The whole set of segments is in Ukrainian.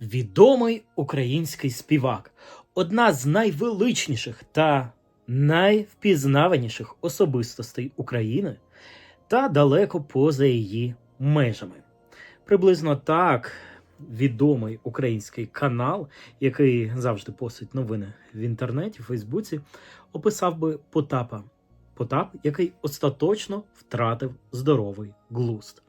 Відомий український співак, одна з найвеличніших та найвпізнаваніших особистостей України та далеко поза її межами. Приблизно так відомий український канал, який завжди постить новини в інтернеті, в Фейсбуці, описав би Потапа. Потап, який остаточно втратив здоровий глузд.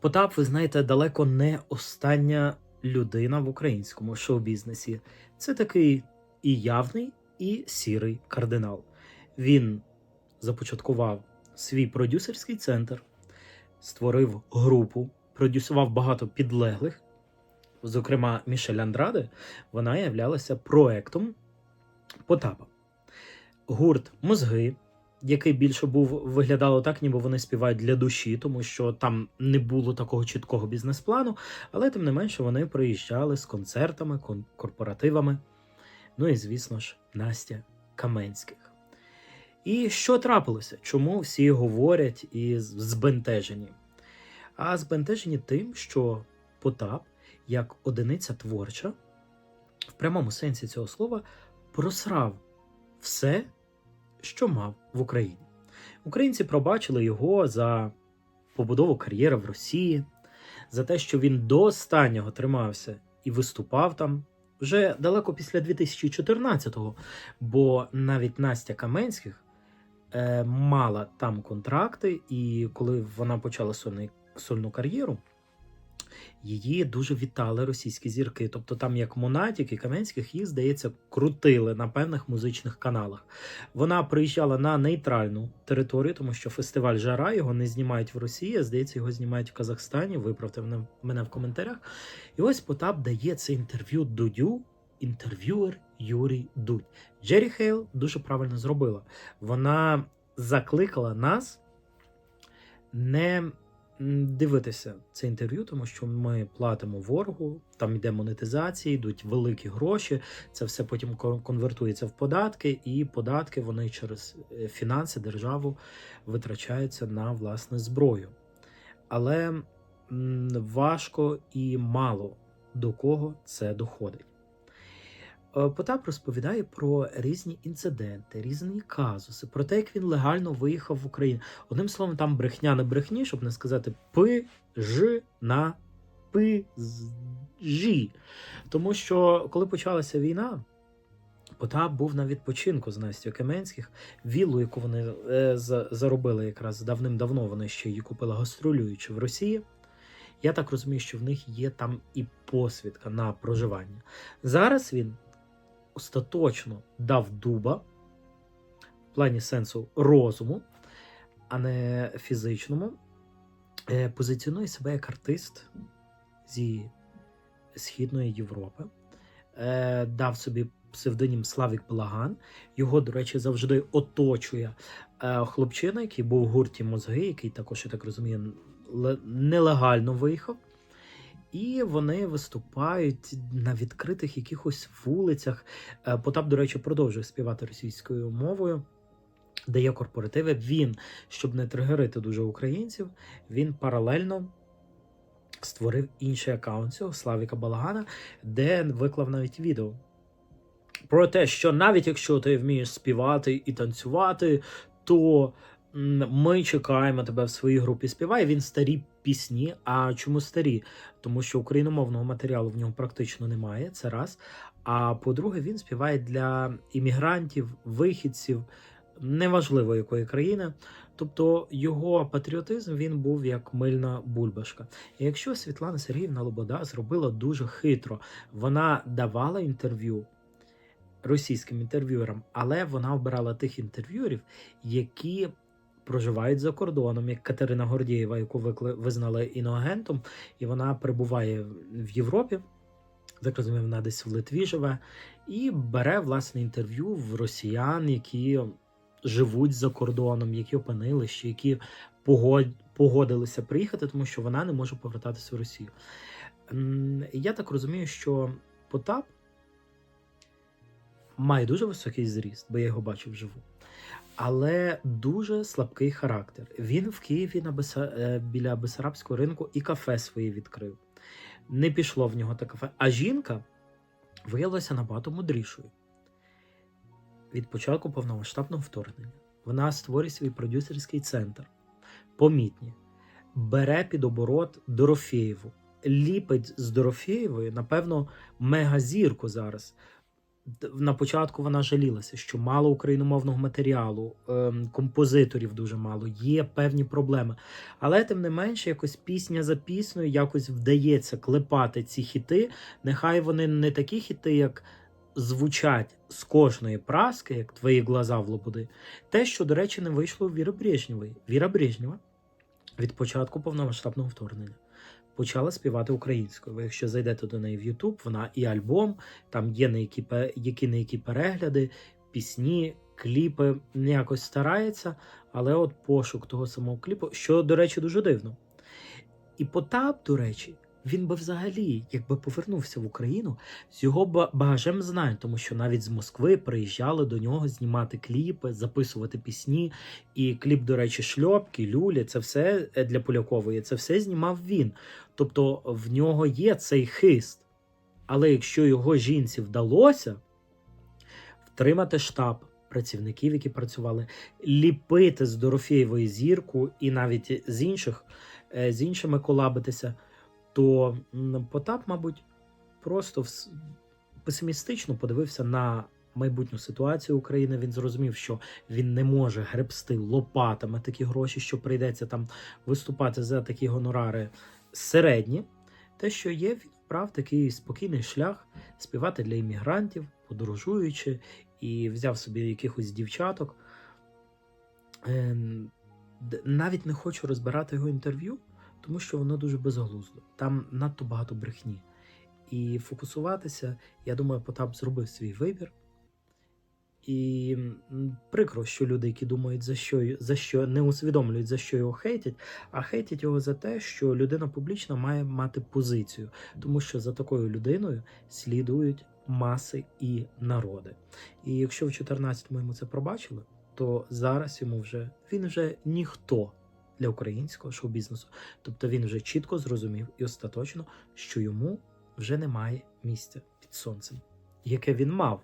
Потап, ви знаєте, далеко не остання людина в українському шоу-бізнесі. Це такий і явний, і сірий кардинал. Він започаткував свій продюсерський центр, створив групу, продюсував багато підлеглих. Зокрема, Мішель Андраде, вона являлася проектом Потапа. Гурт Мозги, який більше був виглядало так, ніби вони співають для душі, тому що там не було такого чіткого бізнес-плану, але тим не менше вони приїжджали з концертами, кон- корпоративами. Ну і звісно ж, Настя Каменських. І що трапилося? Чому всі говорять і збентежені? А збентежені тим, що Потап, як одиниця творча, в прямому сенсі цього слова, просрав все, що мав в Україні. Українці пробачили його за побудову кар'єри в Росії, за те, що він до останнього тримався і виступав там вже далеко після 2014-го, бо навіть Настя Каменських е, мала там контракти, і коли вона почала сольний, сольну кар'єру. Її дуже вітали російські зірки. Тобто, там як Монатік і Каменських їх, здається, крутили на певних музичних каналах. Вона приїжджала на нейтральну територію, тому що фестиваль Жара його не знімають в Росії. а, Здається, його знімають в Казахстані. Виправте мене, в коментарях. І ось Потап дає це інтерв'ю Дудю. Інтерв'юер Юрій Дудь. Джері Хейл дуже правильно зробила. Вона закликала нас не дивитися це інтерв'ю, тому що ми платимо ворогу, там йде монетизація, йдуть великі гроші. Це все потім кон- конвертується в податки, і податки вони через е, фінанси державу витрачаються на власне зброю. Але важко і мало до кого це доходить. Е, Потап розповідає про різні інциденти, різні казуси, про те, як він легально виїхав в Україну. Одним словом, там брехня на брехні, щоб не сказати пи, ж на пи, жі. Тому що коли почалася війна, Потап був на відпочинку з Настю Каменських, віллу, яку вони е, за- заробили якраз давним-давно, вони ще її купили гастролюючи в Росії. Я так розумію, що в них є там і посвідка на проживання. Зараз він остаточно дав дуба в плані сенсу розуму, а не фізичному. Е, Позиціонує себе як артист зі Східної Європи. Е, Дав собі псевдонім Славік Благан. Його, до речі, завжди оточує е, хлопчина, який був в гурті мозги, який також, я так розумію, нелегально виїхав. І вони виступають на відкритих якихось вулицях. Е, Потап, до речі, продовжує співати російською мовою, дає корпоративи. Він, щоб не тригерити дуже українців, він паралельно створив інший аккаунт цього Славіка Балагана, де виклав навіть відео. Про те, що навіть якщо ти вмієш співати і танцювати, то ми чекаємо тебе в своїй групі співає. Він старі пісні. А чому старі? Тому що україномовного матеріалу в нього практично немає. Це раз. А по-друге, він співає для іммігрантів, вихідців, неважливо якої країни. Тобто його патріотизм він був як мильна бульбашка. І якщо Світлана Сергіївна Лобода зробила дуже хитро, вона давала інтерв'ю російським інтерв'юерам, але вона обирала тих інтерв'юерів, які проживають за кордоном, як Катерина Гордієва, яку визнали іноагентом, і вона перебуває в Європі. Так розумію, вона десь в Литві живе, і бере власне інтерв'ю в росіян, які живуть за кордоном, які опинилися, які погодилися приїхати, тому що вона не може повертатися в Росію. Я так розумію, що Потап має дуже високий зріст, бо я його бачив вживу. Але дуже слабкий характер. Він в Києві на Беса... е, біля Бесарабського ринку і кафе своє відкрив. Не пішло в нього те кафе. А жінка виявилася набагато мудрішою. Від початку повномасштабного вторгнення вона створює свій продюсерський центр. Помітні, бере під оборот Дорофєєву, ліпить з Дорофєєвої, напевно, мегазірку зараз. На початку вона жалілася, що мало україномовного матеріалу, ем, композиторів дуже мало, є певні проблеми. Але тим не менше, якось пісня за піснею якось вдається клепати ці хіти. Нехай вони не такі хіти, як звучать з кожної праски, як твої глаза в лободи. Те, що, до речі, не вийшло у Віри Брежнєвої. Віра Брежнєва від початку повномасштабного вторгнення почала співати українською. Ви якщо зайдете до неї в Ютуб, вона і альбом, там є на які, які на які перегляди, пісні, кліпи не якось старається, але от пошук того самого кліпу, що, до речі, дуже дивно. І Потап, до речі, він би взагалі, якби повернувся в Україну, з його багажем знань, тому що навіть з Москви приїжджали до нього знімати кліпи, записувати пісні. І кліп, до речі, шльопки, люлі, це все е, для Полякової, це все знімав він. Тобто в нього є цей хист. Але якщо його жінці вдалося втримати штаб працівників, які працювали, ліпити з Дорофєєвої зірку і навіть з інших е, з іншими колабитися, то Потап, мабуть, просто песимістично подивився на майбутню ситуацію України. Він зрозумів, що він не може гребсти лопатами такі гроші, що прийдеться там виступати за такі гонорари середні. Те, що є, він вбрав такий спокійний шлях співати для іммігрантів, подорожуючи, і взяв собі якихось дівчаток. Ем, Навіть не хочу розбирати його інтерв'ю, тому що воно дуже безглуздо. Там надто багато брехні. І фокусуватися, я думаю, Потап зробив свій вибір. І прикро, що люди, які думають, за що, за що не усвідомлюють, за що його хейтять, а хейтять його за те, що людина публічна має мати позицію, тому що за такою людиною слідують маси і народи. І якщо в 14-му йому це пробачили, то зараз йому вже він вже ніхто для українського шоу-бізнесу. Тобто він вже чітко зрозумів і остаточно, що йому вже немає місця під сонцем, яке він мав